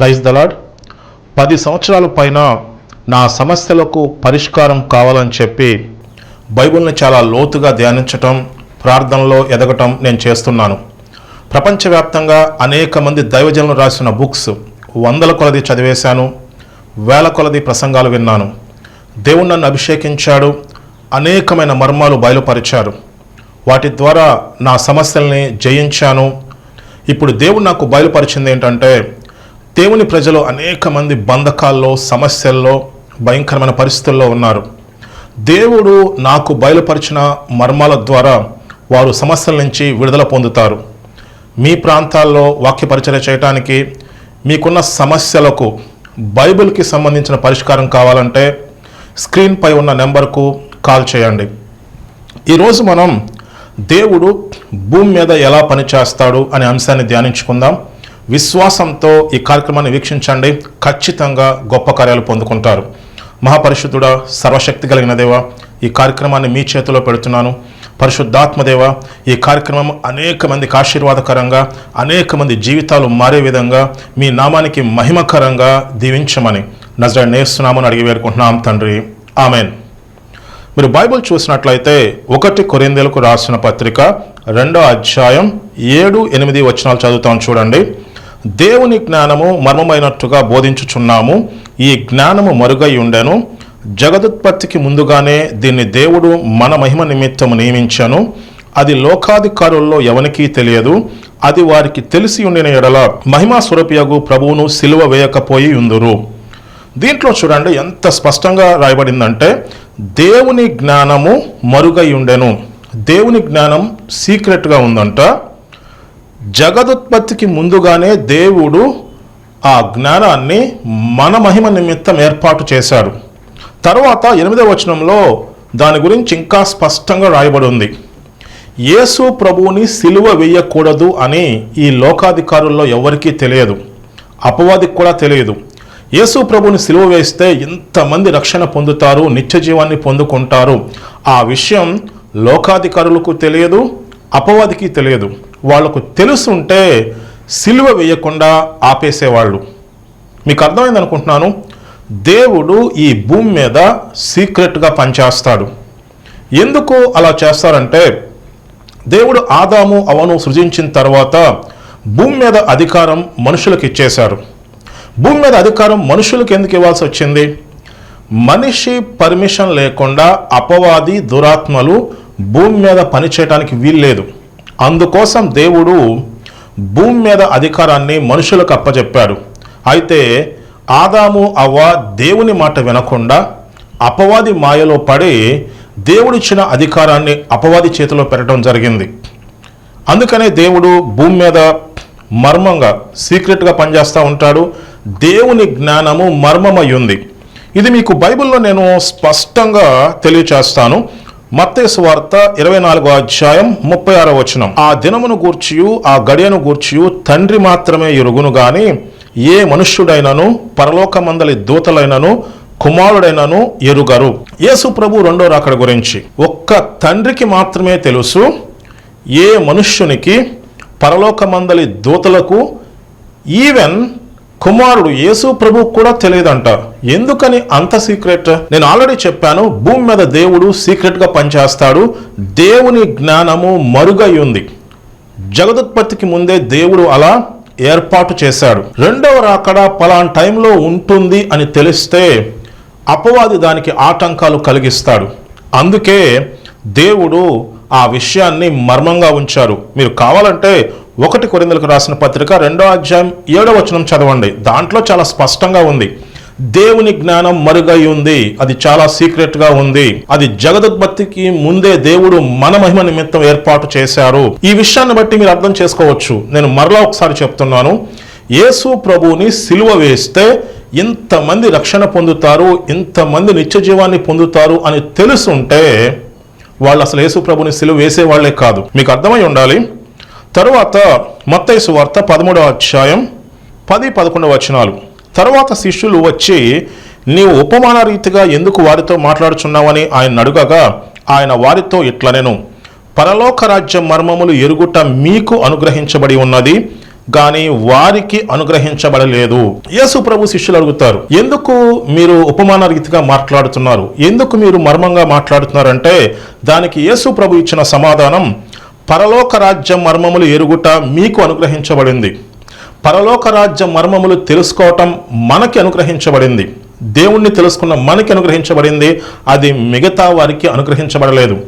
Praise the Lord పది సంవత్సరాల పైన నా సమస్యలకు పరిష్కారం కావాలని చెప్పి బైబిల్ని చాలా లోతుగా ధ్యానించటం ప్రార్థనలో ఎదగటం నేను చేస్తున్నాను. ప్రపంచవ్యాప్తంగా అనేక మంది దైవజనులు రాసిన బుక్స్ వందల కొలది చదివేశాను వేల కొలది ప్రసంగాలు విన్నాను. దేవుడు నన్ను అభిషేకించాడు అనేకమైన మర్మాలు బయలుపరిచారు. వాటి ద్వారా నా సమస్యల్ని జయించాను. ఇప్పుడు దేవుడు నాకు బయలుపరిచింది ఏంటంటే దేవుని ప్రజలు అనేక మంది బంధకాల్లో సమస్యల్లో భయంకరమైన పరిస్థితుల్లో ఉన్నారు. దేవుడు నాకు బయలుపరిచిన మర్మాల ద్వారా వారు సమస్యల నుంచి విడుదల పొందుతారు. మీ ప్రాంతాల్లో వాక్యపరిచర చేయటానికి మీకున్న సమస్యలకు బైబిల్కి సంబంధించిన పరిష్కారం కావాలంటే స్క్రీన్పై ఉన్న నెంబర్కు కాల్ చేయండి. ఈరోజు మనం దేవుడు భూమి మీద ఎలా పనిచేస్తాడు అనే అంశాన్ని ధ్యానించుకుందాం. విశ్వాసంతో ఈ కార్యక్రమాన్ని వీక్షించండి. ఖచ్చితంగా గొప్ప కార్యాలు పొందుకుంటారు. మహాపరిశుద్ధుడా సర్వశక్తి కలిగిన దేవ ఈ కార్యక్రమాన్ని మీ చేతిలో పెడుతున్నాను. పరిశుద్ధాత్మదేవ ఈ కార్యక్రమం అనేక మందికి ఆశీర్వాదకరంగా అనేక మంది జీవితాలు మారే విధంగా మీ నామానికి మహిమకరంగా దీవించమని నజర నేస్తున్నామని అడిగి వేడుకుంటున్నాం తండ్రి. ఆమెన్. మీరు బైబిల్ చూసినట్లయితే ఒకటి కొరిందేలకు రాసిన పత్రిక రెండో అధ్యాయం ఏడు ఎనిమిది వచనాలు చదువుతాం చూడండి. దేవుని జ్ఞానము మర్మమైనట్టుగా బోధించుచున్నాము. ఈ జ్ఞానము మరుగై ఉండెను. జగదుత్పత్తికి ముందుగానే దీన్ని దేవుడు మన మహిమ నిమిత్తము నియమించాను. అది లోకాధికారుల్లో ఎవరికీ తెలియదు. అది వారికి తెలిసి ఉండిన ఎడల మహిమా స్వరూపియగు ప్రభువును సిలువ వేయకపోయి ఉందురు. దీంట్లో చూడండి ఎంత స్పష్టంగా రాయబడిందంటే దేవుని జ్ఞానము మరుగై ఉండెను. దేవుని జ్ఞానం సీక్రెట్గా ఉందంట. జగదుత్పత్తికి ముందుగానే దేవుడు ఆ జ్ఞానాన్ని మన మహిమ నిమిత్తం ఏర్పాటు చేశాడు. తర్వాత ఎనిమిదవ వచనంలో దాని గురించి ఇంకా స్పష్టంగా రాయబడి ఉంది. యేసు ప్రభువుని సిలువ వేయకూడదు అని ఈ లోకాధికారుల్లో ఎవరికీ తెలియదు. అపవాదికి కూడా తెలియదు. యేసు ప్రభుని సిలువ వేస్తే ఎంతమంది రక్షణ పొందుతారు నిత్య జీవాన్ని పొందుకుంటారు. ఆ విషయం లోకాధికారులకు తెలియదు అపవాదికి తెలియదు. వాళ్ళకు తెలుసుంటే సిలువ వేయకుండా ఆపేసేవాళ్ళు. మీకు అర్థమైంది అనుకుంటున్నాను? దేవుడు ఈ భూమి మీద సీక్రెట్గా పనిచేస్తాడు. ఎందుకు అలా చేస్తారంటే దేవుడు ఆదాము అవను సృజించిన తర్వాత భూమి మీద అధికారం మనుషులకు ఇచ్చేశారు. భూమి మీద అధికారం మనుషులకు ఎందుకు ఇవ్వాల్సి వచ్చింది? మనిషి పర్మిషన్ లేకుండా అపవాది దురాత్మలు భూమి మీద పనిచేయడానికి వీల్లేదు. అందుకోసం దేవుడు భూమి మీద అధికారాన్ని మనుషులకు అప్పచెప్పాడు అయితే ఆదాము అవ్వ దేవుని మాట వినకుండా అపవాది మాయలో పడి దేవుడిచ్చిన అధికారాన్ని అపవాది చేతిలో పెట్టడం జరిగింది. అందుకనే దేవుడు భూమి మీద మర్మంగా సీక్రెట్గా పనిచేస్తూ ఉంటాడు. దేవుని జ్ఞానము మర్మమై ఉంది. ఇది మీకు బైబిల్లో నేను స్పష్టంగా తెలియచేస్తాను. మత్తేసు వార్త ఇరవై నాలుగో అధ్యాయం ముప్పై ఆరో వచనం. ఆ దినమును గూర్చియు ఆ గడియను గూర్చియు తండ్రి మాత్రమే ఎరుగును గాని ఏ మనుష్యుడైనను పరలోకమందలి దూతలైనను కుమారుడైనను ఎరుగరు. యేసు ప్రభు రెండో రాకడ గురించి. ఒక్క తండ్రికి మాత్రమే తెలుసు ఏ మనుష్యునికి పరలోకమందలి దూతలకు ఈవెన్ కుమారుడు యేసు ప్రభు కూడా తెలియదంట. ఎందుకని అంత సీక్రెట్ నేను ఆల్రెడీ చెప్పాను భూమి మీద దేవుడు సీక్రెట్గా పనిచేస్తాడు దేవుని జ్ఞానము మరుగై ఉంది. జగదుత్పత్తికి ముందే దేవుడు అలా ఏర్పాటు చేశాడు. రెండవ రాకడ పలాన్ టైంలో ఉంటుంది అని తెలిస్తే అపవాది దానికి ఆటంకాలు కలిగిస్తాడు. అందుకే దేవుడు ఆ విషయాన్ని మర్మంగా ఉంచారు. మీరు కావాలంటే ఒకటి కొరిందలకు రాసిన పత్రిక రెండో అధ్యాయం ఏడో వచనం చదవండి. దాంట్లో చాలా స్పష్టంగా ఉంది. దేవుని జ్ఞానం మరుగై ఉంది. అది చాలా సీక్రెట్గా ఉంది. అది జగదుత్పత్తికి ముందే దేవుడు మన మహిమ నిమిత్తం ఏర్పాటు చేశారు. ఈ విషయాన్ని బట్టి మీరు అర్థం చేసుకోవచ్చు. నేను మరలా ఒకసారి చెప్తున్నాను. యేసు ప్రభువుని సిలువ వేస్తే ఇంతమంది రక్షణ పొందుతారు ఇంతమంది నిత్య జీవాన్ని పొందుతారు అని తెలుసుంటే వాళ్ళు అసలు యేసు ప్రభుని సిలువ వేసే వాళ్ళే కాదు. మీకు అర్థమై ఉండాలి? తరువాత మత్తైసు వార్త పదమూడవ అధ్యాయం పది పదకొండవ వచనాలు. తరువాత శిష్యులు వచ్చి నీవు ఉపమాన రీతిగా ఎందుకు వారితో మాట్లాడుచున్నావని ఆయన అడుగగా ఆయన వారితో ఇట్లనెను. పరలోక రాజ్య మర్మములు ఎరుగుట మీకు అనుగ్రహించబడి ఉన్నది కానీ వారికి అనుగ్రహించబడలేదు. యేసు ప్రభు శిష్యులు అడుగుతారు ఎందుకు మీరు ఉపమాన రీతిగా మాట్లాడుతున్నారు? ఎందుకు మీరు మర్మంగా మాట్లాడుతున్నారంటే దానికి యేసు ప్రభు ఇచ్చిన సమాధానం పరలోక రాజ్య మర్మములు ఎరుగుట మీకు అనుగ్రహించబడింది. పరలోక రాజ్య మర్మములు తెలుసుకోవటం మనకి అనుగ్రహించబడింది. దేవుణ్ణి తెలుసుకున్న మనకి అనుగ్రహించబడింది. అది మిగతా వారికి అనుగ్రహించబడలేదు.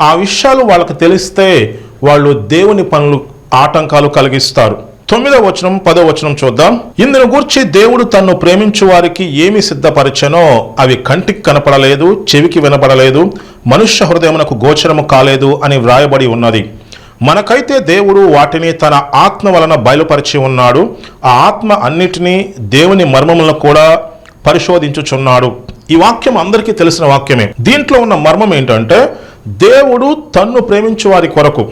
ఆ విషయాలు వాళ్ళకి తెలిస్తే వాళ్ళు దేవుని పనులు ఆటంకాలు కలిగిస్తారు. తొమ్మిదవ వచనం పదో వచనం చూద్దాం. ఇందును గూర్చి దేవుడు తన్ను ప్రేమించు వారికి ఏమి సిద్ధపరచెనో అవి కంటికి కనపడలేదు చెవికి వినపడలేదు మనుష్య హృదయమునకు గోచరము కాలేదు అని వ్రాయబడి ఉన్నది. మనకైతే దేవుడు వాటిని తన ఆత్మ వలన బయలుపరిచి ఉన్నాడు. ఆ ఆత్మ అన్నిటినీ దేవుని మర్మములను కూడా పరిశోధించుచున్నాడు. ఈ వాక్యం అందరికీ తెలిసిన వాక్యమే. దీంట్లో ఉన్న మర్మం ఏంటంటే దేవుడు తన్ను ప్రేమించు వారి కొరకు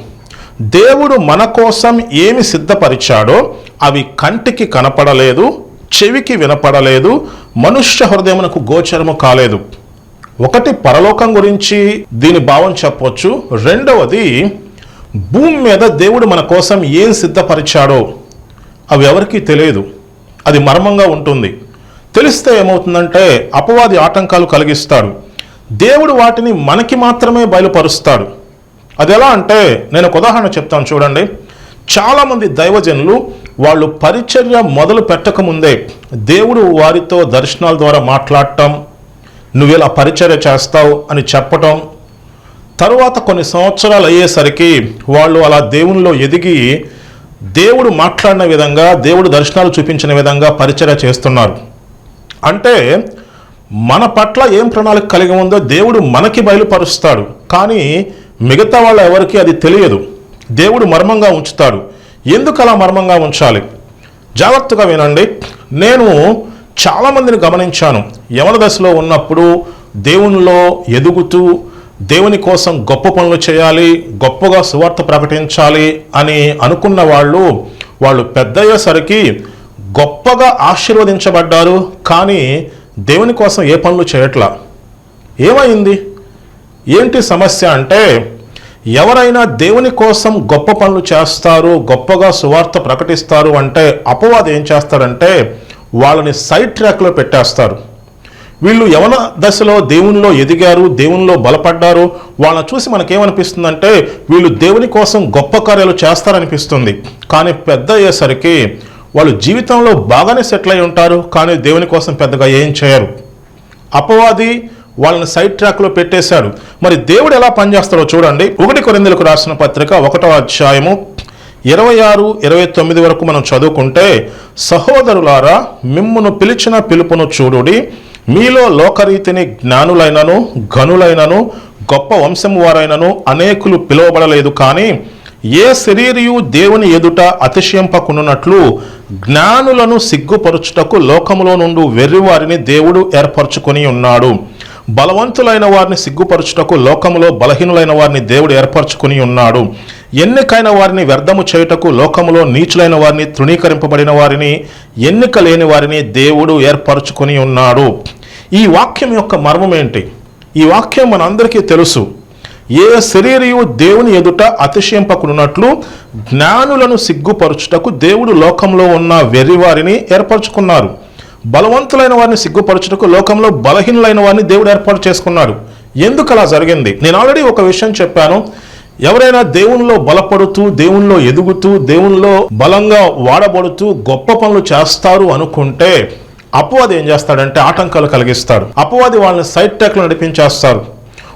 దేవుడు మన కోసం ఏమి సిద్ధపరిచాడో అవి కంటికి కనపడలేదు చెవికి వినపడలేదు మనుష్య హృదయమునకు గోచరము కాలేదు. ఒకటి పరలోకం గురించి దీని భావం చెప్పొచ్చు. రెండవది భూమి మీద దేవుడు మన కోసం ఏం సిద్ధపరిచాడో అవి ఎవరికీ తెలియదు. అది మర్మంగా ఉంటుంది. తెలిస్తే ఏమవుతుందంటే అపవాది ఆటంకాలు కలిగిస్తాడు. దేవుడు వాటిని మనకి మాత్రమే బయలుపరుస్తాడు. అది ఎలా అంటే నేను ఒక ఉదాహరణ చెప్తాను చూడండి. చాలామంది దైవజనులు వాళ్ళు పరిచర్య మొదలు పెట్టకముందే దేవుడు వారితో దర్శనాల ద్వారా మాట్లాడటం నువ్వు ఇలా పరిచర్య చేస్తావు అని చెప్పటం తరువాత కొన్ని సంవత్సరాలు అయ్యేసరికి వాళ్ళు అలా దేవునిలో ఎదిగి దేవుడు మాట్లాడిన విధంగా దేవుడు దర్శనాలు చూపించిన విధంగా పరిచర్య చేస్తున్నారు. అంటే మన పట్ల ఏం ప్రణాళిక కలిగి ఉందో దేవుడు మనకి బయలుపరుస్తాడు. కానీ మిగతా వాళ్ళ ఎవరికి అది తెలియదు. దేవుడు మర్మంగా ఉంచుతాడు. ఎందుకు అలా మర్మంగా ఉంచాలి? జాగ్రత్తగా వినండి. నేను చాలామందిని గమనించాను. యవన దశలో ఉన్నప్పుడు దేవునిలో ఎదుగుతూ దేవుని కోసం గొప్ప పనులు చేయాలి గొప్పగా సువార్త ప్రకటించాలి అని అనుకున్న వాళ్ళు వాళ్ళు పెద్దయ్యేసరికి గొప్పగా ఆశీర్వదించబడ్డారు కానీ దేవుని కోసం ఏ పనులు చేయట్లా. ఏమైంది? ఏంటి సమస్య అంటే ఎవరైనా దేవుని కోసం గొప్ప పనులు చేస్తారు గొప్పగా సువార్త ప్రకటిస్తారు అంటే అపవాదం ఏం చేస్తారంటే వాళ్ళని సైడ్ ట్రాక్లో పెట్టేస్తారు. వీళ్ళు యవన దశలో దేవునిలో ఎదిగారు దేవునిలో బలపడ్డారు వాళ్ళని చూసి మనకేమనిపిస్తుందంటే వీళ్ళు దేవుని కోసం గొప్ప కార్యాలు చేస్తారనిపిస్తుంది. కానీ పెద్ద అయ్యేసరికి వాళ్ళు జీవితంలో బాగానే సెటిల్ అయి ఉంటారు కానీ దేవుని కోసం పెద్దగా ఏం చేయరు. అపవాది వాళ్ళని సైడ్ ట్రాక్లో పెట్టేశాడు. మరి దేవుడు ఎలా పనిచేస్తాడో చూడండి. ఒకటి కొరిందులకు రాసిన పత్రిక ఒకటో అధ్యాయము ఇరవై ఆరు ఇరవై తొమ్మిది వరకు మనం చదువుకుంటే సహోదరులారా మిమ్మును పిలిచిన పిలుపును చూడుడి. మీలో లోకరీతిని జ్ఞానులైనను ఘనులైనను గొప్ప వంశము వారైనను అనేకులు పిలువబడలేదు కానీ ఏ శరీరియు దేవుని ఎదుట అతిశయింపకున్నట్లు జ్ఞానులను సిగ్గుపరుచుటకు లోకములో నుండి వెర్రివారిని దేవుడు ఏర్పరచుకొని ఉన్నాడు. బలవంతులైన వారిని సిగ్గుపరచుటకు లోకములో బలహీనులైన వారిని దేవుడు ఏర్పరచుకుని ఉన్నాడు. ఎన్నికైన వారిని వ్యర్థము చేయుటకు లోకములో నీచులైన వారిని తృణీకరింపబడిన వారిని ఎన్నిక లేని వారిని దేవుడు ఏర్పరచుకుని ఉన్నాడు. ఈ వాక్యం యొక్క మర్మం ఏంటి? ఈ వాక్యం మనందరికీ తెలుసు. ఏ శరీరయు దేవుని ఎదుట అతిశయింపకున్నట్లు జ్ఞానులను సిగ్గుపరచుటకు దేవుడు లోకంలో ఉన్న వెర్రివారిని ఏర్పరచుకున్నారు. బలవంతులైన వారిని సిగ్గుపరచుటకు లోకంలో బలహీనులైన వారిని దేవుడు ఏర్పాటు చేసుకున్నాడు. ఎందుకు అలా జరిగింది? నేను ఆల్రెడీ ఒక విషయం చెప్పాను. ఎవరైనా దేవునిలో బలపడుతూ దేవునిలో ఎదుగుతూ దేవునిలో బలంగా వాడబడుతూ గొప్ప పనులు చేస్తారు అనుకుంటే అపవాది ఏం చేస్తాడంటే ఆటంకాలు కలిగిస్తాడు. అపవాది వాళ్ళని సైడ్ ట్రాక్లో నడిపించేస్తారు.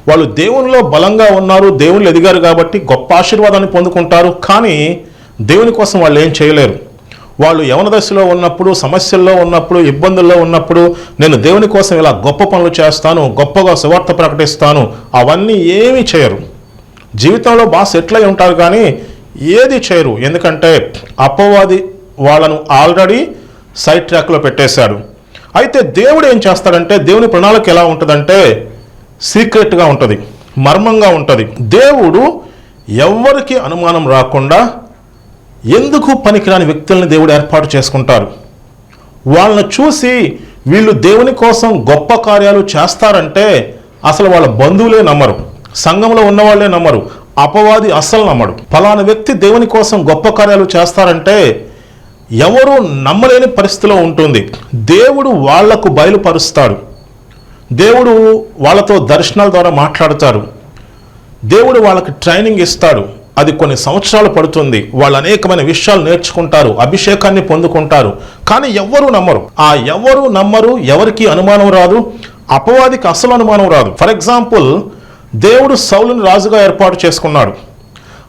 వాళ్ళు దేవునిలో బలంగా ఉన్నారు దేవుళ్ళు ఎదిగారు కాబట్టి గొప్ప ఆశీర్వాదాన్ని పొందుకుంటారు. కానీ దేవుని కోసం వాళ్ళు ఏం చేయలేరు. వాళ్ళు యవన దశలో ఉన్నప్పుడు సమస్యల్లో ఉన్నప్పుడు ఇబ్బందుల్లో ఉన్నప్పుడు నేను దేవుని కోసం ఇలా గొప్ప పనులు చేస్తాను గొప్పగా సువార్త ప్రకటిస్తాను. అవన్నీ ఏమీ చేయరు. జీవితంలో బాగా సెటిల్ అయి ఉంటారు కానీ ఏది చేయరు. ఎందుకంటే అపవాది వాళ్ళను ఆల్రెడీ సైడ్ ట్రాక్లో పెట్టేశాడు. అయితే దేవుడు ఏం చేస్తాడంటే దేవుని ప్రణాళిక ఎలా ఉంటుందంటే సీక్రెట్గా ఉంటుంది మర్మంగా ఉంటుంది. దేవుడు ఎవ్వరికి అనుమానం రాకుండా ఎందుకు పనికిరాని వ్యక్తులను దేవుడు ఏర్పాటు చేసుకుంటారు? వాళ్ళని చూసి వీళ్ళు దేవుని కోసం గొప్ప కార్యాలు చేస్తారంటే అసలు వాళ్ళ బంధువులే నమ్మరు సంఘంలో ఉన్నవాళ్ళే నమ్మరు అపవాది అస్సలు నమ్మడు. ఫలానా వ్యక్తి దేవుని కోసం గొప్ప కార్యాలు చేస్తారంటే ఎవరు నమ్మలేని పరిస్థితిలో ఉంటుంది. దేవుడు వాళ్ళకు బయలుపరుస్తాడు. దేవుడు వాళ్ళతో దర్శనాల ద్వారా మాట్లాడతారు. దేవుడు వాళ్ళకి ట్రైనింగ్ ఇస్తాడు. అది కొన్ని సంవత్సరాలు పడుతుంది. వాళ్ళు అనేకమైన విషయాలు నేర్చుకుంటారు. అభిషేకాన్ని పొందుకుంటారు. కానీ ఎవ్వరూ నమ్మరు. ఆ ఎవరు నమ్మరు. ఎవరికి అనుమానం రాదు. అపవాదికి అసలు అనుమానం రాదు. ఫర్ ఎగ్జాంపుల్ దేవుడు సౌలుని రాజుగా ఏర్పాటు చేసుకున్నాడు.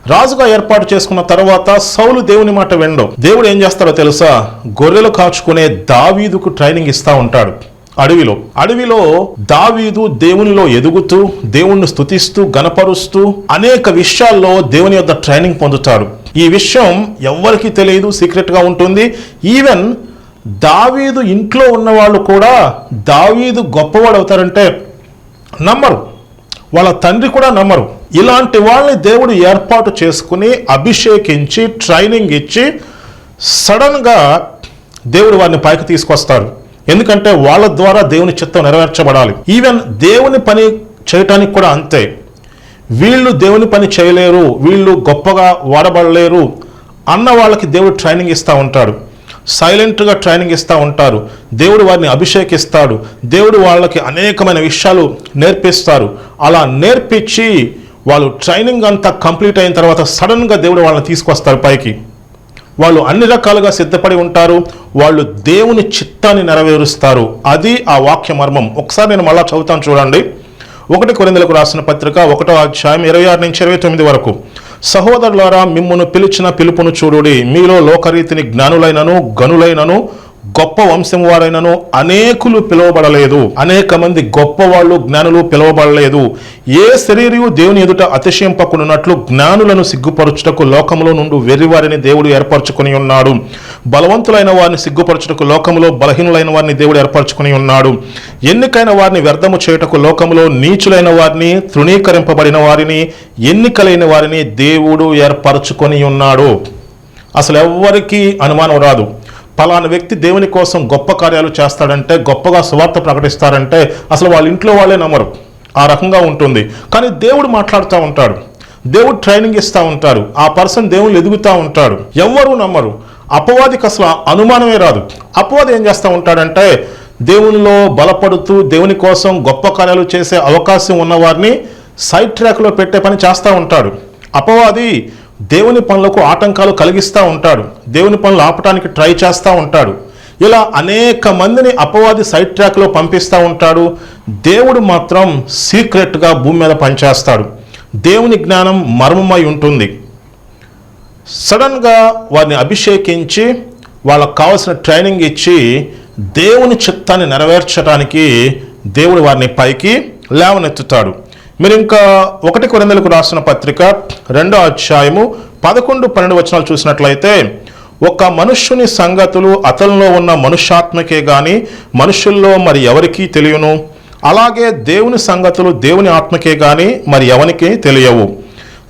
రాజుగా ఏర్పాటు చేసుకున్న తర్వాత సౌలు దేవుని మాట వినడం. దేవుడు ఏం చేస్తాడో తెలుసా? గొర్రెలు కాచుకునే దావీదుకు ట్రైనింగ్ ఇస్తా ఉంటాడు. అడవిలో. అడవిలో దావీదు దేవునిలో ఎదుగుతూ దేవుణ్ణి స్థుతిస్తూ గనపరుస్తూ అనేక విషయాల్లో దేవుని యొక్క ట్రైనింగ్ పొందుతాడు. ఈ విషయం ఎవ్వరికి తెలియదు సీక్రెట్గా ఉంటుంది. ఈవెన్ దావీదు ఇంట్లో ఉన్న వాళ్ళు కూడా దావీదు గొప్పవాడు అవుతారంటే నమ్మరు. వాళ్ళ తండ్రి కూడా నమ్మరు. ఇలాంటి వాళ్ళని దేవుడు ఏర్పాటు చేసుకుని అభిషేకించి ట్రైనింగ్ ఇచ్చి సడన్గా దేవుడు వారిని పైకి తీసుకొస్తారు. ఎందుకంటే వాళ్ళ ద్వారా దేవుని చిత్తం నెరవేర్చబడాలి. ఈవెన్ దేవుని పని చేయటానికి కూడా అంతే. వీళ్ళు దేవుని పని చేయలేరు వీళ్ళు గొప్పగా వాడబడలేరు అన్న వాళ్ళకి దేవుడు ట్రైనింగ్ ఇస్తూ ఉంటాడు. సైలెంట్గా ట్రైనింగ్ ఇస్తూ ఉంటారు. దేవుడు వారిని అభిషేకిస్తాడు. దేవుడు వాళ్ళకి అనేకమైన విషయాలు నేర్పిస్తారు. అలా నేర్పించి వాళ్ళు ట్రైనింగ్ అంతా కంప్లీట్ అయిన తర్వాత సడన్గా దేవుడు వాళ్ళని తీసుకొస్తారు పైకి. వాళ్ళు అన్ని రకాలుగా సిద్ధపడి ఉంటారు. వాళ్ళు దేవుని చిత్తాన్ని నెరవేరుస్తారు. అది ఆ వాక్య మర్మం ఒకసారి నేను మళ్ళా చదువుతాను చూడండి. ఒకటి కొరిందలకు రాసిన పత్రిక ఒకటో అధ్యాయం ఇరవై ఆరు నుంచి ఇరవై తొమ్మిది వరకు. సహోదరులారా మిమ్మును పిలిచిన పిలుపును చూడుడి. మీలో లోకరీతిని జ్ఞానులైనను గనులైనను గొప్ప వంశం వారైనను అనేకులు పిలువబడలేదు. అనేక మంది గొప్ప వాళ్ళు జ్ఞానులు పిలువబడలేదు. ఏ శరీరయు దేవుని ఎదుట అతిశయింపకున్నట్లు జ్ఞానులను సిగ్గుపరచుటకు లోకములో నుండి వెర్రివారిని దేవుడు ఏర్పరచుకుని ఉన్నాడు. బలవంతులైన వారిని సిగ్గుపరచుటకు లోకంలో బలహీనులైన వారిని దేవుడు ఏర్పరచుకుని ఉన్నాడు. ఎన్నికైన వారిని వ్యర్థము చేయుటకు లోకంలో నీచులైన వారిని తృణీకరింపబడిన వారిని ఎన్నికలైన వారిని దేవుడు ఏర్పరచుకొని ఉన్నాడు. అసలు ఎవ్వరికీ అనుమానం రాదు. పలానా వ్యక్తి దేవుని కోసం గొప్ప కార్యాలు చేస్తాడంటే గొప్పగా సువార్త ప్రకటిస్తారంటే అసలు వాళ్ళ ఇంట్లో వాళ్ళే నమ్మరు. ఆ రకంగా ఉంటుంది. కానీ దేవుడు మాట్లాడుతూ ఉంటాడు. దేవుడు ట్రైనింగ్ ఇస్తూ ఉంటాడు. ఆ పర్సన్ దేవుళ్ళు ఎదుగుతూ ఉంటాడు. ఎవ్వరూ నమ్మరు. అపవాదికి అసలు అనుమానమే రాదు. అపవాది ఏం చేస్తూ ఉంటాడంటే దేవునిలో బలపడుతూ దేవుని కోసం గొప్ప కార్యాలు చేసే అవకాశం ఉన్నవారిని సైడ్ ట్రాక్లో పెట్టే పని చేస్తూ ఉంటాడు. అపవాది దేవుని పనులకు ఆటంకాలు కలిగిస్తూ ఉంటాడు. దేవుని పనులు ఆపటానికి ట్రై చేస్తూ ఉంటాడు. ఇలా అనేక మందిని అపవాది సైడ్ ట్రాక్లో పంపిస్తూ ఉంటాడు. దేవుడు మాత్రం సీక్రెట్గా భూమి మీద పనిచేస్తాడు. దేవుని జ్ఞానం మర్మమై ఉంటుంది. సడన్గా వారిని అభిషేకించి వాళ్ళకు కావాల్సిన ట్రైనింగ్ ఇచ్చి దేవుని చిత్తాన్ని నెరవేర్చడానికి దేవుడు వారిని పైకి లేవనెత్తుతాడు. మీరు ఇంకా ఒకటి కొరందలకు రాసిన పత్రిక రెండో అధ్యాయము పదకొండు పన్నెండు వచనాలు చూసినట్లయితే ఒక మనుష్యుని సంగతులు అతనిలో ఉన్న మనుష్యాత్మకే కానీ మనుషుల్లో మరి ఎవరికీ తెలియను? అలాగే దేవుని సంగతులు దేవుని ఆత్మకే కానీ మరి ఎవరికి తెలియవు?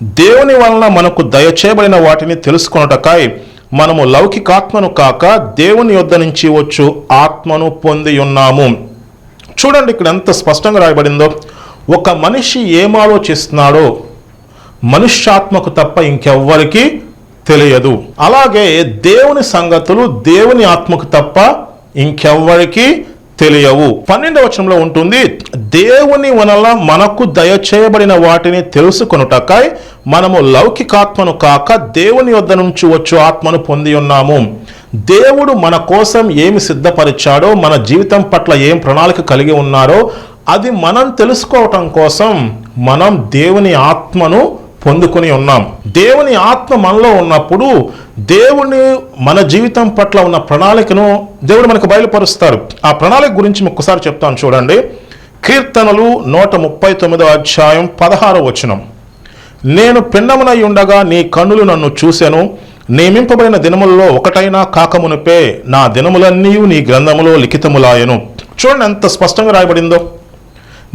దేవుని వలన మనకు దయచేయబడిన వాటిని తెలుసుకొనుటకై మనము లౌకికాత్మను కాక దేవుని యొద్ద నుంచి వచ్చు ఆత్మను పొంది ఉన్నాము. చూడండి ఇక్కడ ఎంత స్పష్టంగా రాయబడిందో. ఒక మనిషి ఏం ఆలోచిస్తున్నాడో మనుష్యాత్మకు తప్ప ఇంకెవ్వరికి తెలియదు. అలాగే దేవుని సంగతులు దేవుని ఆత్మకు తప్ప ఇంకెవ్వరికి తెలియవు. పన్నెండవ వచనంలో ఉంటుంది దేవుని వలన మనకు దయచేయబడిన వాటిని తెలుసుకొనుటకై మనము లౌకికాత్మను కాక దేవుని వద్ద నుంచి వచ్చు ఆత్మను పొంది ఉన్నాము. దేవుడు మన కోసం ఏమి సిద్ధపరిచాడో మన జీవితం పట్ల ఏం ప్రణాళిక కలిగి ఉన్నారో అది మనం తెలుసుకోవటం కోసం మనం దేవుని ఆత్మను పొందుకొని ఉన్నాం. దేవుని ఆత్మ మనలో ఉన్నప్పుడు దేవుని మన జీవితం పట్ల ఉన్న ప్రణాళికను దేవుడు మనకు బయలుపరుస్తాడు ఆ ప్రణాళిక గురించి ఒక్కసారి చెప్తాను చూడండి. కీర్తనలు నూట ముప్పై తొమ్మిదో అధ్యాయం పదహారో వచనం. నేను పిండమునై ఉండగా నీ కన్నులు నన్ను చూశాను. నియమింపబడిన దినములలో ఒకటైనా కాకమునిపే నా దినములన్నీ నీ గ్రంథములో లిఖితములాయను. చూడండి ఎంత స్పష్టంగా రాయబడిందో.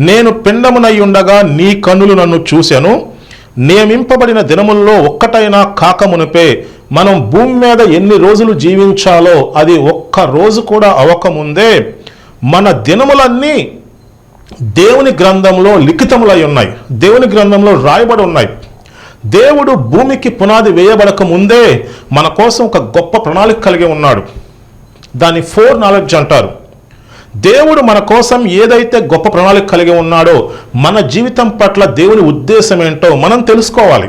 నేను పిండమునై ఉండగా నీ కన్నులు నన్ను చూశాను. నియమింపబడిన దినముల్లో ఒక్కటైనా కాకమునిపే మనం భూమి మీద ఎన్ని రోజులు జీవించాలో అది ఒక్క రోజు కూడా అవకముందే. మన దినములన్నీ దేవుని గ్రంథంలో లిఖితములై ఉన్నాయి. దేవుని గ్రంథంలో రాయబడి ఉన్నాయి. దేవుడు భూమికి పునాది వేయబడక ముందే మన కోసం ఒక గొప్ప ప్రణాళిక కలిగి ఉన్నాడు. దాన్ని ఫోర్ నాలెడ్జ్ అంటారు. దేవుడు మన కోసం ఏదైతే గొప్ప ప్రణాళిక కలిగి ఉన్నాడో మన జీవితం పట్ల దేవుని ఉద్దేశం ఏంటో మనం తెలుసుకోవాలి.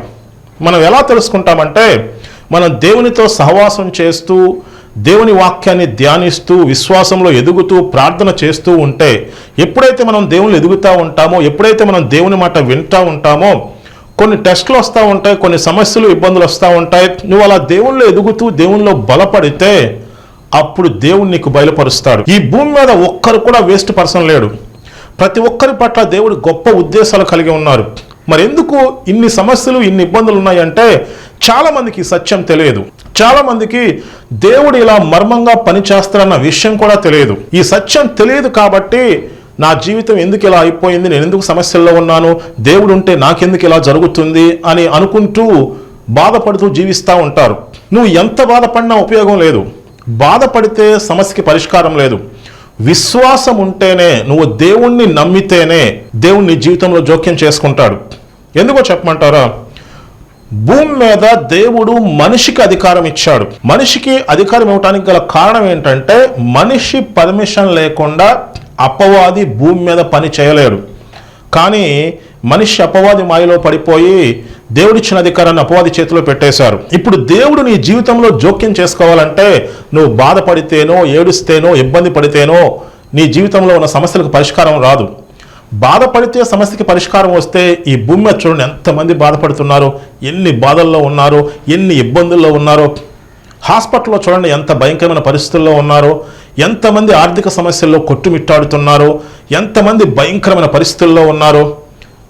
మనం ఎలా తెలుసుకుంటామంటే మనం దేవునితో సహవాసం చేస్తూ దేవుని వాక్యాన్ని ధ్యానిస్తూ విశ్వాసంలో ఎదుగుతూ ప్రార్థన చేస్తూ ఉంటే ఎప్పుడైతే మనం దేవుని ఎదుగుతూ ఉంటామో ఎప్పుడైతే మనం దేవుని మాట వింటూ ఉంటామో కొన్ని టెస్ట్లు వస్తూ ఉంటాయి కొన్ని సమస్యలు ఇబ్బందులు వస్తూ ఉంటాయి. నువ్వు అలా దేవుళ్ళు ఎదుగుతూ దేవుళ్ళు బలపడితే అప్పుడు దేవుడు నీకు బయలుపరుస్తాడు. ఈ భూమి మీద ఒక్కరు కూడా వేస్ట్ పర్సన్ లేడు. ప్రతి ఒక్కరి పట్ల దేవుడు గొప్ప ఉద్దేశాలు కలిగి ఉన్నారు. మరి ఎందుకు ఇన్ని సమస్యలు ఇన్ని ఇబ్బందులు ఉన్నాయంటే చాలా మందికి సత్యం తెలియదు. చాలా మందికి దేవుడు ఇలా మర్మంగా పనిచేస్తాడన్న విషయం కూడా తెలియదు. ఈ సత్యం తెలియదు కాబట్టి నా జీవితం ఎందుకు ఇలా అయిపోయింది? నేను ఎందుకు సమస్యల్లో ఉన్నాను? దేవుడు ఉంటే నాకెందుకు ఇలా జరుగుతుంది? అని అనుకుంటూ బాధపడుతూ జీవిస్తూ ఉంటారు. నువ్వు ఎంత బాధపడినా ఉపయోగం లేదు. బాధపడితే సమస్యకి పరిష్కారం లేదు. విశ్వాసం ఉంటేనే నువ్వు దేవుణ్ణి నమ్మితేనే దేవుణ్ణి జీవితంలో జోక్యం చేసుకుంటాడు. ఎందుకో చెప్పమంటారా? భూమి మీద దేవుడు మనిషికి అధికారం ఇచ్చాడు. మనిషికి అధికారం ఇవ్వటానికి గల కారణం ఏంటంటే మనిషి పర్మిషన్ లేకుండా అపవాది భూమి మీద పని చేయలేడు కానీ మనిషి అపవాది మాయలో పడిపోయి దేవుడిచ్చిన అధికారాన్ని అపవాది చేతిలో పెట్టేశారు. ఇప్పుడు దేవుడు నీ జీవితంలో జోక్యం చేసుకోవాలంటే నువ్వు బాధపడితేనో ఏడుస్తేనో ఇబ్బంది పడితేనో నీ జీవితంలో ఉన్న సమస్యలకు పరిష్కారం రాదు. బాధపడితే సమస్యకి పరిష్కారం వస్తే ఈ భూమి మీద చూడండి ఎంతమంది బాధపడుతున్నారు ఎన్ని బాధల్లో ఉన్నారో ఎన్ని ఇబ్బందుల్లో ఉన్నారో. హాస్పిటల్లో చూడండి ఎంత భయంకరమైన పరిస్థితుల్లో ఉన్నారో ఎంతమంది ఆర్థిక సమస్యల్లో కొట్టుమిట్టాడుతున్నారో ఎంతమంది భయంకరమైన పరిస్థితుల్లో ఉన్నారో.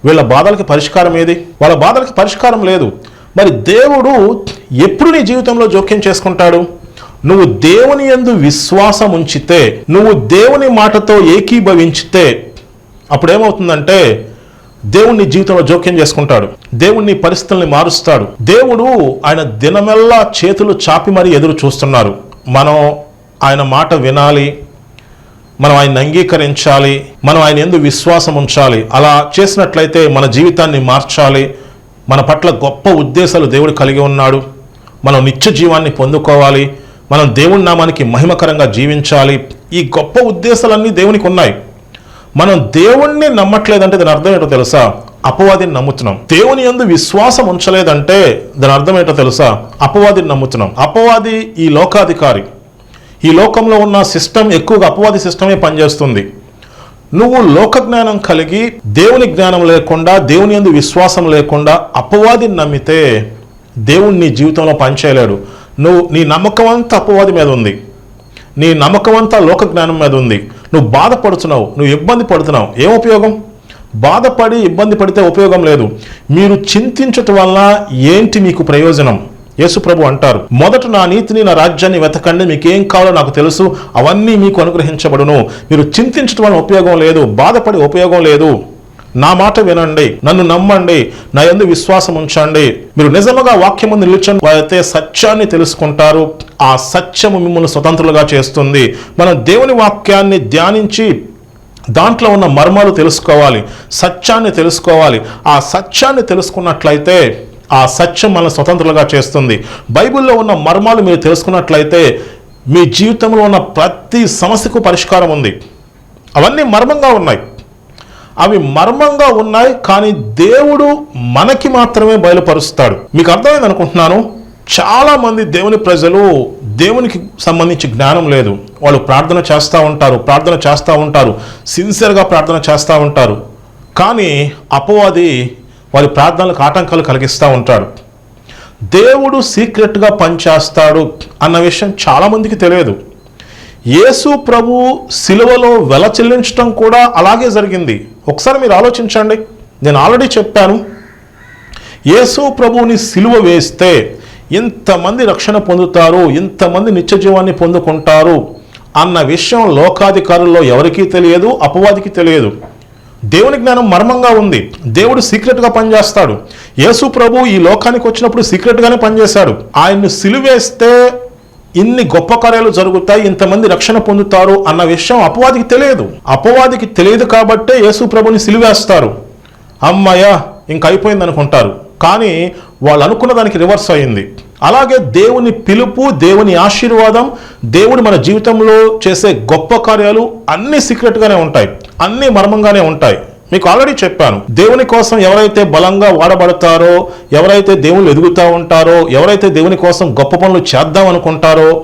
వీళ్ళ బాధలకి పరిష్కారం ఏది? వాళ్ళ బాధలకి పరిష్కారం లేదు. మరి దేవుడు ఎప్పుడు నీ జీవితంలో జోక్యం చేసుకుంటాడు? నువ్వు దేవుని యందు విశ్వాసం ఉంచితే నువ్వు దేవుని మాటతో ఏకీభవించితే అప్పుడేమవుతుందంటే దేవుణ్ణి జీవితంలో జోక్యం చేసుకుంటాడు. దేవుణ్ణి పరిస్థితుల్ని మారుస్తాడు. దేవుడు ఆయన దినమెల్లా చేతులు చాపి మరీ ఎదురు చూస్తున్నారు. మనం ఆయన మాట వినాలి మనం ఆయన్ని అంగీకరించాలి మనం ఆయన ఎందు విశ్వాసం ఉంచాలి అలా చేసినట్లయితే మన జీవితాన్ని మార్చాలి. మన పట్ల గొప్ప ఉద్దేశాలు దేవుడు కలిగి ఉన్నాడు. మనం నిత్య జీవాన్ని పొందుకోవాలి. మనం దేవుని నామానికి మహిమకరంగా జీవించాలి. ఈ గొప్ప ఉద్దేశాలన్నీ దేవునికి ఉన్నాయి. మనం దేవుణ్ణి నమ్మట్లేదంటే దాని అర్థం ఏంటో తెలుసా? అపవాదిని నమ్ముతున్నాం. దేవుని ఎందు విశ్వాసం ఉంచలేదంటే దాని అర్థం ఏంటో తెలుసా? అపవాదిని నమ్ముతున్నాం. అపవాది ఈ లోకాధికారి. ఈ లోకంలో ఉన్న సిస్టమ్ ఎక్కువగా అపవాది సిస్టమే పనిచేస్తుంది. నువ్వు లోక జ్ఞానం కలిగి దేవుని జ్ఞానం లేకుండా దేవుని యందు విశ్వాసం లేకుండా అపవాదిని నమ్మితే దేవుణ్ణి నీ జీవితంలో పనిచేయలేడు. నువ్వు నీ నమ్మకం అంతా అపవాది మీద ఉంది. నీ నమ్మకం అంతా లోక జ్ఞానం మీద ఉంది. నువ్వు బాధపడుతున్నావు నువ్వు ఇబ్బంది పడుతున్నావు. ఏం ఉపయోగం? బాధపడి ఇబ్బంది పడితే ఉపయోగం లేదు. మీరు చింతించటం వల్ల ఏంటి మీకు ప్రయోజనం? యేసుప్రభు అంటారు మొదట నా నీతిని నా రాజ్యాన్ని వెతకండి మీకేం కావాలో నాకు తెలుసు అవన్నీ మీకు అనుగ్రహించబడును. మీరు చింతించడం వల్ల ఉపయోగం లేదు బాధపడి ఉపయోగం లేదు. నా మాట వినండి నన్ను నమ్మండి నా యందు విశ్వాసం ఉంచండి. మీరు నిజముగా వాక్యం ముందు నిలిచండి అయితే సత్యాన్ని తెలుసుకుంటారు. ఆ సత్యము మిమ్మల్ని స్వతంత్రులుగా చేస్తుంది. మనం దేవుని వాక్యాన్ని ధ్యానించి దాంట్లో ఉన్న మర్మాలు తెలుసుకోవాలి సత్యాన్ని తెలుసుకోవాలి. ఆ సత్యాన్ని తెలుసుకున్నట్లయితే ఆ సత్యం మనల్ని స్వతంత్రులుగా చేస్తుంది. బైబిల్లో ఉన్న మర్మాలు మీరు తెలుసుకున్నట్లయితే మీ జీవితంలో ఉన్న ప్రతి సమస్యకు పరిష్కారం ఉంది. అవన్నీ మర్మంగా ఉన్నాయి. అవి మర్మంగా ఉన్నాయి కానీ దేవుడు మనకి మాత్రమే బయలుపరుస్తాడు. మీకు అర్థమైంది అనుకుంటున్నాను? చాలా మంది దేవుని ప్రజలు దేవునికి సంబంధించి జ్ఞానం లేదు. వాళ్ళు ప్రార్థన చేస్తూ ఉంటారు ప్రార్థన చేస్తూ ఉంటారు సిన్సియర్గా ప్రార్థన చేస్తూ ఉంటారు. కానీ అపవాది వారి ప్రార్థనలకు ఆటంకాలు కలిగిస్తూ ఉంటాడు దేవుడు సీక్రెట్గా పనిచేస్తాడు అన్న విషయం చాలామందికి తెలియదు. యేసు ప్రభు సిలువలో వెల చెల్లించడం కూడా అలాగే జరిగింది. ఒకసారి మీరు ఆలోచించండి. నేను ఆల్రెడీ చెప్పాను. యేసు ప్రభువుని సిలువ వేస్తే ఇంతమంది రక్షణ పొందుతారు ఇంతమంది నిత్య జీవాన్ని పొందుకుంటారు అన్న విషయం లోకాధికారుల్లో ఎవరికీ తెలియదు అపవాదికి తెలియదు. దేవుని జ్ఞానం మర్మంగా ఉంది. దేవుడు సీక్రెట్గా పనిచేస్తాడు. యేసు ప్రభు ఈ లోకానికి వచ్చినప్పుడు సీక్రెట్గానే పనిచేశాడు. ఆయన్ని సిలువేస్తే ఇన్ని గొప్ప కార్యాలు జరుగుతాయి ఇంతమంది రక్షణ పొందుతారు అన్న విషయం అపవాదికి తెలియదు. అపవాదికి తెలియదు కాబట్టే యేసు ప్రభుని సిలివేస్తారు. అమ్మయ్య ఇంక అయిపోయింది అనుకుంటారు కానీ వాళ్ళు అనుకున్న దానికి రివర్స్ అయింది. అలాగే దేవుని పిలుపు దేవుని ఆశీర్వాదం దేవుడు మన జీవితంలో చేసే గొప్ప కార్యాలు అన్ని సీక్రెట్గానే ఉంటాయి. అన్ని మర్మంగానే ఉంటాయి. మీకు ఆల్రెడీ చెప్పాను. దేవుని కోసం ఎవరైతే బలంగా వాడబడతారో ఎవరైతే దేవుళ్ళు ఎదుగుతూ ఉంటారో ఎవరైతే దేవుని కోసం గొప్ప పనులు చేద్దాం అనుకుంటారో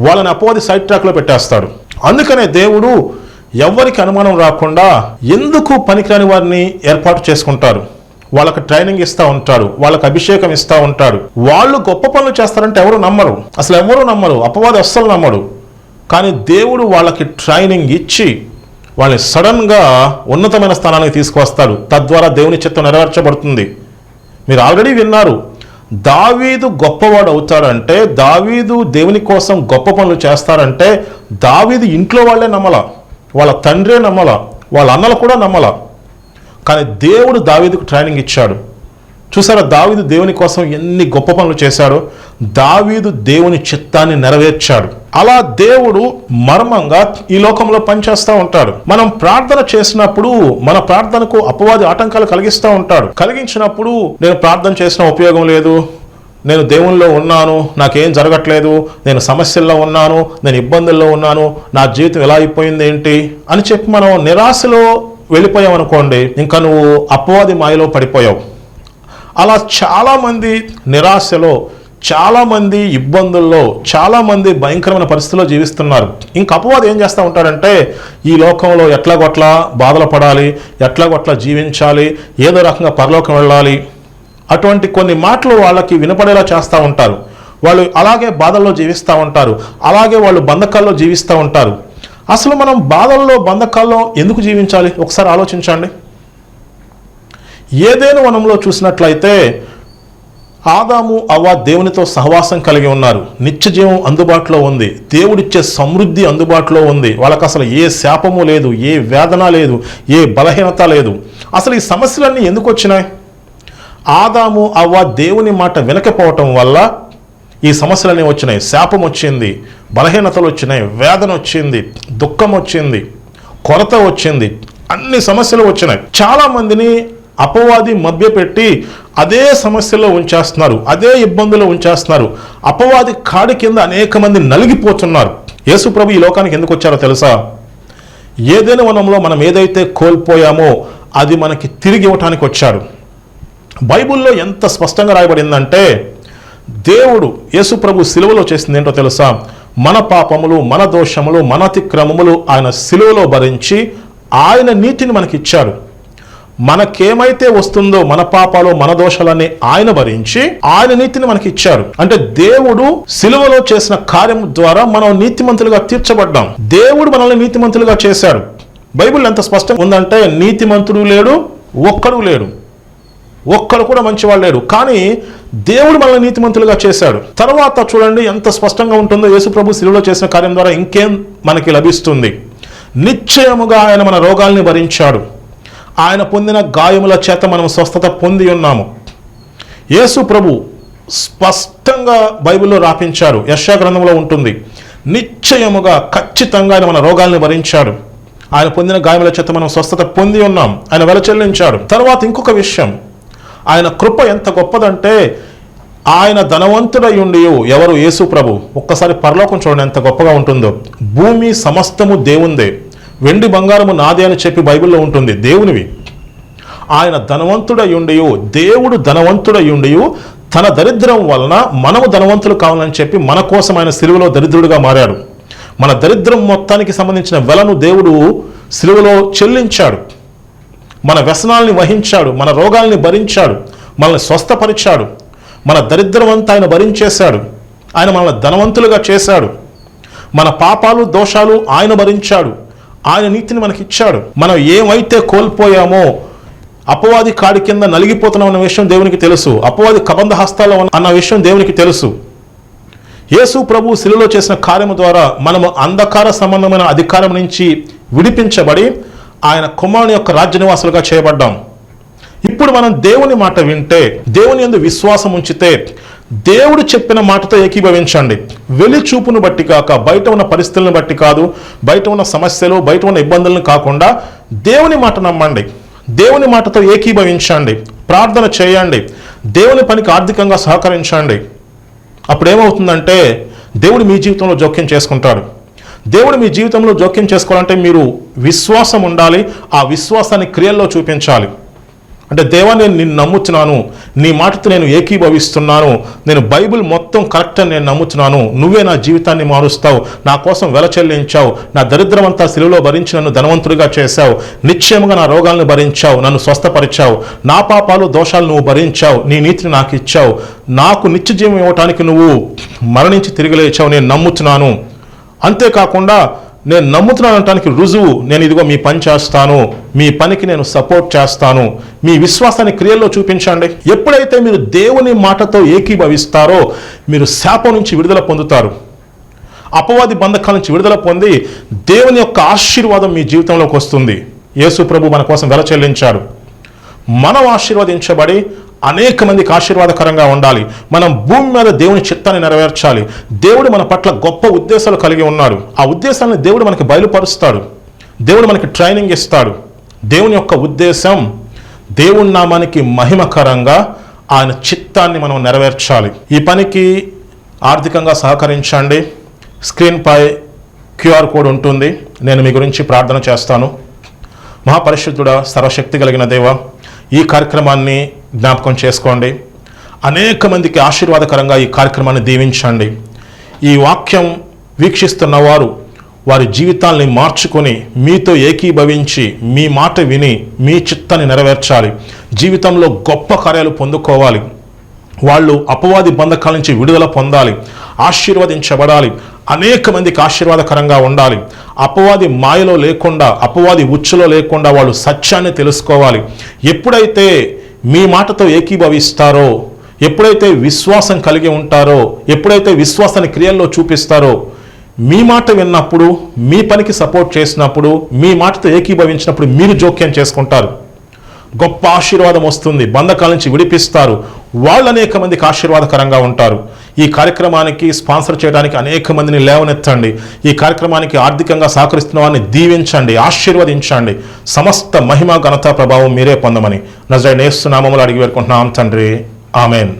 వాళ్ళని అపోది సైడ్ ట్రాక్లో పెట్టేస్తాడు. అందుకనే దేవుడు ఎవరికి అనుమానం రాకుండా ఎందుకు పనికిరాని వారిని ఏర్పాటు చేసుకుంటారు? వాళ్ళకి ట్రైనింగ్ ఇస్తూ ఉంటాడు వాళ్ళకి అభిషేకం ఇస్తూ ఉంటాడు. వాళ్ళు గొప్ప పనులు చేస్తారంటే ఎవరు నమ్మరు. అసలు ఎవరు నమ్మరు? అపవాది అస్సలు నమ్మడు. కానీ దేవుడు వాళ్ళకి ట్రైనింగ్ ఇచ్చి వాళ్ళని సడన్గా ఉన్నతమైన స్థానానికి తీసుకువస్తాడు. తద్వారా దేవుని చిత్తం నెరవేర్చబడుతుంది. మీరు ఆల్రెడీ విన్నారు. దావీదు గొప్పవాడు అవుతాడంటే దావీదు దేవుని కోసం గొప్ప పనులు చేస్తారంటే దావీదు ఇంట్లో వాళ్ళే నమ్మల. వాళ్ళ తండ్రే నమ్మల. వాళ్ళ అన్నలు కూడా నమ్మల. కానీ దేవుడు దావీదుకు ట్రైనింగ్ ఇచ్చాడు. చూసారా దావీదు దేవుని కోసం ఎన్ని గొప్ప పనులు చేశాడో? దావీదు దేవుని చిత్తాన్ని నెరవేర్చాడు. అలా దేవుడు మర్మంగా ఈ లోకంలో పనిచేస్తూ ఉంటాడు. మనం ప్రార్థన చేసినప్పుడు మన ప్రార్థనకు అపవాది ఆటంకాలు కలిగిస్తూ ఉంటాడు. కలిగించినప్పుడు నేను ప్రార్థన చేసిన ఉపయోగం లేదు నేను దేవుల్లో ఉన్నాను నాకేం జరగట్లేదు నేను సమస్యల్లో ఉన్నాను నేను ఇబ్బందుల్లో ఉన్నాను నా జీవితం ఎలా అయిపోయింది ఏంటి అని చెప్పి మనం నిరాశలో వెళ్ళిపోయావు అనుకోండి ఇంకా నువ్వు అపవాది మాయలో పడిపోయావు. అలా చాలామంది నిరాశలో చాలామంది ఇబ్బందుల్లో చాలామంది భయంకరమైన పరిస్థితుల్లో జీవిస్తున్నారు. ఇంకా అపవాది ఏం చేస్తూ ఉంటాడంటే ఈ లోకంలో ఎట్లాగొట్లా బాధలు పడాలి ఎట్లాగొట్లా జీవించాలి ఏదో రకంగా పరలోకం వెళ్ళాలి. అటువంటి కొన్ని మాటలు వాళ్ళకి వినపడేలా చేస్తూ ఉంటారు. వాళ్ళు అలాగే బాధల్లో జీవిస్తూ ఉంటారు. అలాగే వాళ్ళు బంధకాల్లో జీవిస్తూ ఉంటారు. అసలు మనం బాధల్లో బంధకాల్లో ఎందుకు జీవించాలి? ఒకసారి ఆలోచించండి. ఏదేను వనంలో చూసినట్లయితే ఆదాము అవ్వ దేవునితో సహవాసం కలిగి ఉన్నారు. నిత్య జీవం అందుబాటులో ఉంది. దేవుడిచ్చే సమృద్ధి అందుబాటులో ఉంది. వాళ్ళకి అసలు ఏ శాపము లేదు ఏ వేదన లేదు ఏ బలహీనత లేదు. అసలు ఈ సమస్యలన్నీ ఎందుకు వచ్చినాయి? ఆదాము అవ్వ దేవుని మాట వినకపోవటం వల్ల ఈ సమస్యలన్నీ వచ్చినాయి. శాపం వచ్చింది బలహీనతలు వచ్చినాయి వేదన వచ్చింది దుఃఖం వచ్చింది కొరత వచ్చింది అన్ని సమస్యలు వచ్చినాయి. చాలామందిని అపవాది మభ్యపెట్టి అదే సమస్యలో ఉంచేస్తున్నారు అదే ఇబ్బందులో ఉంచేస్తున్నారు. అపవాది కాడి కింద అనేక మంది నలిగిపోతున్నారు. యేసు ప్రభు ఈ లోకానికి ఎందుకు వచ్చారో తెలుసా? ఏదైనా వనంలో మనం ఏదైతే కోల్పోయామో అది మనకి తిరిగి ఇవ్వటానికి వచ్చాడు బైబిల్లో ఎంత స్పష్టంగా రాయబడిందంటే దేవుడు యేసుప్రభు సిలువలో చేసింది ఏంటో తెలుసా? మన పాపములు మన దోషములు మన అతిక్రమములు ఆయన సిలువలో భరించి ఆయన నీతిని మనకిచ్చాడు. మనకేమైతే వస్తుందో మన పాపాలు మన దోషాలన్నీ ఆయన భరించి ఆయన నీతిని మనకి ఇచ్చారు అంటే దేవుడు సిలువలో చేసిన కార్యం ద్వారా మనం నీతిమంతులుగా తీర్చబడ్డాం. దేవుడు మనల్ని నీతిమంతులుగా చేశాడు. బైబిల్ ఎంత స్పష్టంగా ఉందంటే నీతిమంతుడు లేడు ఒక్కడు లేడు. ఒక్కడు కూడా మంచివాడు లేడు కానీ దేవుడు మనల్ని నీతిమంతులుగా చేశాడు. తర్వాత చూడండి ఎంత స్పష్టంగా ఉంటుందో యేసుప్రభు శిలువలో చేసిన కార్యం ద్వారా ఇంకేం మనకి లభిస్తుంది. నిశ్చయముగా ఆయన మన రోగాల్ని భరించాడు. ఆయన పొందిన గాయముల చేత మనం స్వస్థత పొంది ఉన్నాము. యేసు ప్రభు స్పష్టంగా బైబిల్లో రాపించారు. యశా గ్రంథంలో ఉంటుంది. నిశ్చయముగా ఖచ్చితంగా ఆయన మన రోగాల్ని భరించాడు. ఆయన పొందిన గాయముల చేత మనం స్వస్థత పొంది ఉన్నాం. ఆయన వెల చెల్లించాడు. తర్వాత ఇంకొక విషయం. ఆయన కృప ఎంత గొప్పదంటే ఆయన ధనవంతుడై ఉండి ఎవరు? యేసు ప్రభు. ఒక్కసారి పరలోకం చూడండి ఎంత గొప్పగా ఉంటుందో. భూమి సమస్తము దేవుందే. వెండి బంగారము నాదే అని చెప్పి బైబిల్లో ఉంటుంది. దేవునివి. ఆయన ధనవంతుడై ఉండి దేవుడు ధనవంతుడై ఉండి తన దరిద్రం వలన మనము ధనవంతులు కావాలని చెప్పి మన కోసం ఆయన సిలువలో దరిద్రుడిగా మారాడు. మన దరిద్రం మొత్తానికి సంబంధించిన వెలను దేవుడు సిలువలో చెల్లించాడు. మన వ్యసనాల్ని వహించాడు మన రోగాల్ని భరించాడు మనల్ని స్వస్థపరిచాడు మన దరిద్రం అంతా ఆయన భరించేశాడు ఆయన మనల్ని ధనవంతులుగా చేశాడు మన పాపాలు దోషాలు ఆయన భరించాడు ఆయన నీతిని మనకి ఇచ్చాడు మనం ఏమైతే కోల్పోయామో అపవాది కాడి కింద నలిగిపోతున్నాం అన్న విషయం దేవునికి తెలుసు. అపవాది కబంధ హస్తాల్లో ఉన్న- అన్న విషయం దేవునికి తెలుసు. యేసు ప్రభు శిలువలో చేసిన కార్యము ద్వారా మనము అంధకార సంబంధమైన అధికారం నుంచి విడిపించబడి ఆయన కుమారుని యొక్క రాజ్యనివాసులుగా చేయబడ్డాం. ఇప్పుడు మనం దేవుని మాట వింటే దేవుని ఎందు విశ్వాసం ఉంచితే దేవుడు చెప్పిన మాటతో ఏకీభవించండి. వెలి చూపును బట్టి కాక బయట ఉన్న పరిస్థితులను బట్టి కాదు బయట ఉన్న సమస్యలు బయట ఉన్న ఇబ్బందులను కాకుండా దేవుని మాట నమ్మండి. దేవుని మాటతో ఏకీభవించండి. ప్రార్థన చేయండి. దేవుని పనికి ఆర్థికంగా సహకరించండి. అప్పుడు ఏమవుతుందంటే దేవుడు మీ జీవితంలో జోక్యం చేసుకుంటాడు. దేవుడు మీ జీవితంలో జోక్యం చేసుకోవాలంటే మీరు విశ్వాసం ఉండాలి ఆ విశ్వాసాన్ని క్రియల్లో చూపించాలి. అంటే దేవా నేను నిన్ను నమ్ముతున్నాను నీ మాటతో నేను ఏకీభవిస్తున్నాను నేను బైబిల్ మొత్తం కరెక్ట్ అని నేను నమ్ముతున్నాను నువ్వే నా జీవితాన్ని మారుస్తావు నా కోసం వెల చెల్లించావు నా దరిద్రం అంతా భరించి నన్ను ధనవంతుడిగా చేశావు నిశ్చయముగా నా రోగాలను భరించావు నన్ను స్వస్థపరిచావు నా పాపాలు దోషాలు నువ్వు భరించావు నీ నీతిని నాకు ఇచ్చావు నాకు నిత్య జీవం ఇవ్వటానికి నువ్వు మరణించి తిరిగి లేచావు నేను నమ్ముతున్నాను అంతేకాకుండా నేను నమ్ముతున్నాను అనటానికి రుజువు. నేను ఇదిగో మీ పని చేస్తాను. మీ పనికి నేను సపోర్ట్ చేస్తాను. మీ విశ్వాసాన్ని క్రియల్లో చూపించండి. ఎప్పుడైతే మీరు దేవుని మాటతో ఏకీభవిస్తారో మీరు శాపం నుంచి విడుదల పొందుతారు. అపవాది బంధకాల నుంచి విడుదల పొంది దేవుని యొక్క ఆశీర్వాదం మీ జీవితంలోకి వస్తుంది. యేసు ప్రభు మన కోసం వెల చెల్లించాడు. మనం ఆశీర్వదించబడి అనేక మందికి ఆశీర్వాదకరంగా ఉండాలి. మనం భూమి మీద దేవుని చిత్తాన్ని నెరవేర్చాలి. దేవుడు మన పట్ల గొప్ప ఉద్దేశాలు కలిగి ఉన్నాడు. ఆ ఉద్దేశాలను దేవుడు మనకి బయలుపరుస్తాడు. దేవుడు మనకి ట్రైనింగ్ ఇస్తాడు. దేవుని యొక్క ఉద్దేశం దేవుని నామానికి మహిమకరంగా ఆయన చిత్తాన్ని మనం నెరవేర్చాలి. ఈ పనికి ఆర్థికంగా సహకరించండి. స్క్రీన్పై క్యూఆర్ కోడ్ ఉంటుంది. నేను మీ గురించి ప్రార్థన చేస్తాను. మహాపరిశుద్ధుడ సర్వశక్తి కలిగిన దేవ ఈ కార్యక్రమాన్ని జ్ఞాపకం చేసుకోండి. అనేక మందికి ఆశీర్వాదకరంగా ఈ కార్యక్రమాన్ని దీవించండి. ఈ వాక్యం వీక్షిస్తున్న వారు వారి జీవితాల్ని మార్చుకొని మీతో ఏకీభవించి మీ మాట విని మీ చిత్తాన్ని నెరవేర్చాలి. జీవితంలో గొప్ప కార్యాలు పొందుకోవాలి. వాళ్ళు అపవాది బంధకాల నుంచి విడుదల పొందాలి ఆశీర్వదించబడాలి అనేక మందికి ఆశీర్వాదకరంగా ఉండాలి. అపవాది మాయలో లేకుండా అపవాది ఉచ్చులో లేకుండా వాళ్ళు సత్యాన్ని తెలుసుకోవాలి. ఎప్పుడైతే మీ మాటతో ఏకీభవిస్తారో ఎప్పుడైతే విశ్వాసం కలిగి ఉంటారో ఎప్పుడైతే విశ్వాసాన్ని క్రియల్లో చూపిస్తారో మీ మాట విన్నప్పుడు మీ పనికి సపోర్ట్ చేసినప్పుడు మీ మాటతో ఏకీభవించినప్పుడు మీరు జోక్యం చేసుకుంటారు. గొప్ప ఆశీర్వాదం వస్తుంది. బంధకాల నుంచి విడిపిస్తారు. వాళ్ళు అనేక మందికి ఆశీర్వాదకరంగా ఉంటారు. ఈ కార్యక్రమానికి స్పాన్సర్ చేయడానికి అనేక మందిని లేవనెత్తండి. ఈ కార్యక్రమానికి ఆర్థికంగా సహకరిస్తున్న వారిని దీవించండి. ఆశీర్వదించండి. సమస్త మహిమ ఘనత ప్రభావం మీరే పొందమని. నజర నేస్తున్నామములు అడిగి వేడుకుంటున్నాం తండ్రి. ఆమెన్.